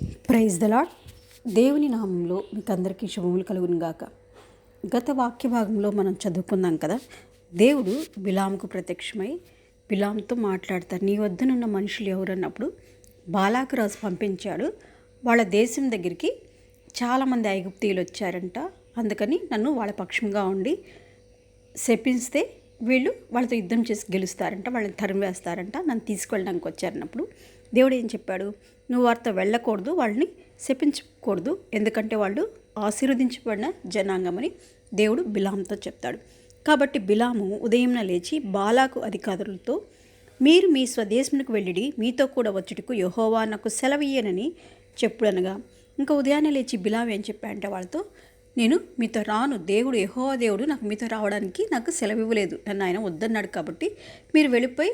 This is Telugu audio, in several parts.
ప్రైజ్ ద లాడ్ దేవుని నామంలో మీకు అందరికీ శుభములు కలుగును గాక గత వాక్య భాగంలో మనం చదువుకున్నాం కదా? దేవుడు బిలాముకు ప్రత్యక్షమై బిలాంతో మాట్లాడతారు. నీ వద్దనున్న మనుషులు ఎవరన్నప్పుడు బాలాకు రాజు పంపించాడు. వాళ్ళ దేశం దగ్గరికి చాలామంది ఐగుప్తీయులు వచ్చారంట. అందుకని నన్ను వాళ్ళ పక్షంగా ఉండి శపిస్తే వీళ్ళు వాళ్ళతో యుద్ధం చేసి గెలుస్తారంట. వాళ్ళని తరిమి వేస్తారంట. నన్ను తీసుకెళ్ళడానికి వచ్చారన్నప్పుడు దేవుడు ఏం చెప్పాడు? నువ్వు వారితో వెళ్ళకూడదు వాళ్ళని శపించకూడదు. ఎందుకంటే వాళ్ళు ఆశీర్వదించబడిన జనాంగమని దేవుడు బిలాంతో చెప్తాడు. కాబట్టి బిలాము ఉదయంన లేచి బాలాకు అధికారులతో మీరు మీ స్వదేశమునకు వెళ్ళిడి మీతో కూడా వచ్చుటకు యహోవా నాకు సెలవియ్యనని చెప్పుడనగా ఇంకా ఉదయాన్నే లేచి బిలాం ఏం చెప్పాడంటే వాళ్ళతో నేను మీతో రాను దేవుడు యహోవా దేవుడు నాకు మీతో రావడానికి నాకు సెలవు ఇవ్వలేదు నన్ను ఆయన వద్దన్నాడు కాబట్టి మీరు వెళ్ళిపోయి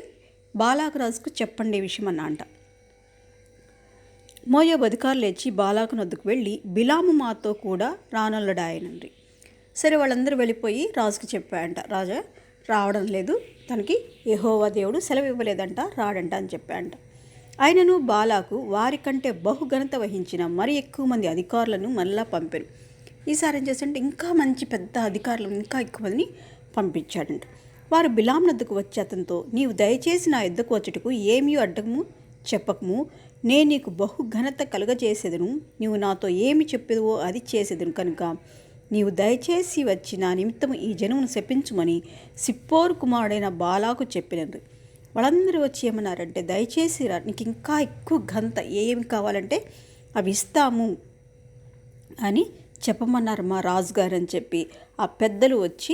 బాలాకు రాజుకు చెప్పండి విషయం అన్న అంట మోయో అధికారులు లేచి బాలాకు నొద్దుకు వెళ్ళి బిలాము మాతో కూడా రానల్లడాయనండి. సరే వాళ్ళందరూ వెళ్ళిపోయి రాజుకి చెప్పాయంట. రాజా రావడం లేదు. తనకి యహోవా దేవుడు సెలవు ఇవ్వలేదంట రాడంట అని చెప్పాయంట. ఆయనను బాలాకు వారికంటే బహుఘనత వహించిన మరి ఎక్కువ మంది అధికారులను మళ్ళా పంపారు. ఈసారి ఏం చేశాడంటే ఇంకా మంచి పెద్ద అధికారులు ఇంకా ఎక్కువ మందిని పంపించాడంట. వారు బిలాం నద్దకు వచ్చి అతనితో నీవు దయచేసి నా ఎద్దుకు వచ్చుటకు ఏమీ అడ్డము చెప్పకము నేను నీకు బహు ఘనత కలుగజేసేదను నీవు నాతో ఏమి చెప్పేదో అది చేసేదను కనుక. నీవు దయచేసి వచ్చి నా నిమిత్తము ఈ జనమును శపించుమని సిప్పోరు కుమారుడైన బాలాకు చెప్పినది. వాళ్ళందరూ వచ్చి ఏమన్నారంటే దయచేసి రా నీకు ఇంకా ఎక్కువ ఘనత ఏమి కావాలంటే అవి ఇస్తాము అని చెప్పమన్నారు మా రాజుగారు అని చెప్పి ఆ పెద్దలు వచ్చి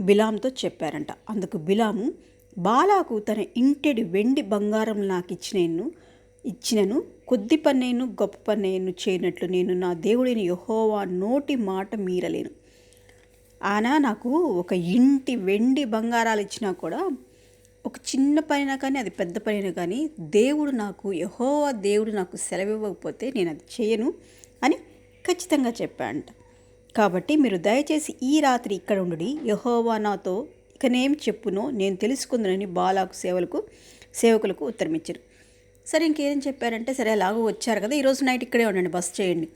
బిలాంతో చెప్పారంట. అందుకు బిలాము బాలాకు తన ఇంటెడి వెండి బంగారం నాకు ఇచ్చినను ఇచ్చినను కొద్ది పన్నేను గొప్ప పన్నేను చేయనట్లు నేను నా దేవుడిని యహోవా నోటి మాట మీరలేను. ఆయన నాకు ఒక ఇంటి వెండి బంగారాలు ఇచ్చినా కూడా ఒక చిన్న పనైనా కానీ అది పెద్ద పనైనా కానీ దేవుడు నాకు యహోవా దేవుడు నాకు సెలవివ్వకపోతే నేను అది చేయను అని ఖచ్చితంగా చెప్పాడంట. కాబట్టి మీరు దయచేసి ఈ రాత్రి ఇక్కడ ఉండి యహోవా నాతో ఇకనేం చెప్పునో నేను తెలుసుకుందనని బాలాకు సేవలకు సేవకులకు ఉత్తరమిచ్చారు. సరే ఇంకేం చెప్పారంటే సరే అలాగో వచ్చారు కదా ఈరోజు నైట్ ఇక్కడే ఉండండి బస్ చేయండి.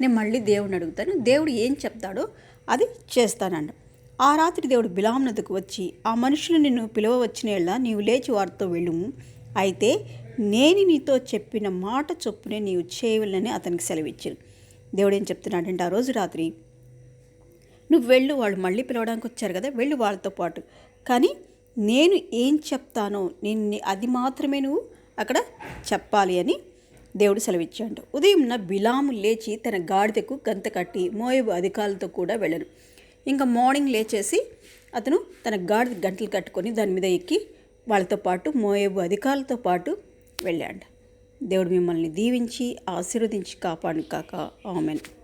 నేను మళ్ళీ దేవుడిని అడుగుతాను దేవుడు ఏం చెప్తాడో అది చేస్తానండి ఆ రాత్రి దేవుడు బిలాం వచ్చి ఆ మనుషులు నిన్ను పిలవవచ్చిన నీవు లేచి వారితో వెళ్ళుము. అయితే నేను నీతో చెప్పిన మాట చొప్పునే నీవు చేయవలని అతనికి సెలవిచ్చాను దేవుడు ఏం చెప్తున్నాడంటే ఆ రోజు రాత్రి నువ్వు వెళ్ళు వాళ్ళు మళ్ళీ పిలవడానికి వచ్చారు కదా వెళ్ళు వాళ్ళతో పాటు. కానీ నేను ఏం చెప్తానో నేను అది మాత్రమే నువ్వు అక్కడ చెప్పాలి అని దేవుడు సెలవిచ్చాడు. ఉదయం బిలాము లేచి తన గాడిదకు గంత కట్టి మోయబు అధికారులతో కూడా వెళ్ళను ఇంకా మార్నింగ్ లేచేసి అతను తన గాడిద గంటలు కట్టుకొని దాని మీద ఎక్కి వాళ్ళతో పాటు మోయబు అధికారులతో పాటు వెళ్ళాడు. దేవుడు మిమ్మల్ని దీవించి ఆశీర్వదించి కాపాడు కాక. ఆమెను.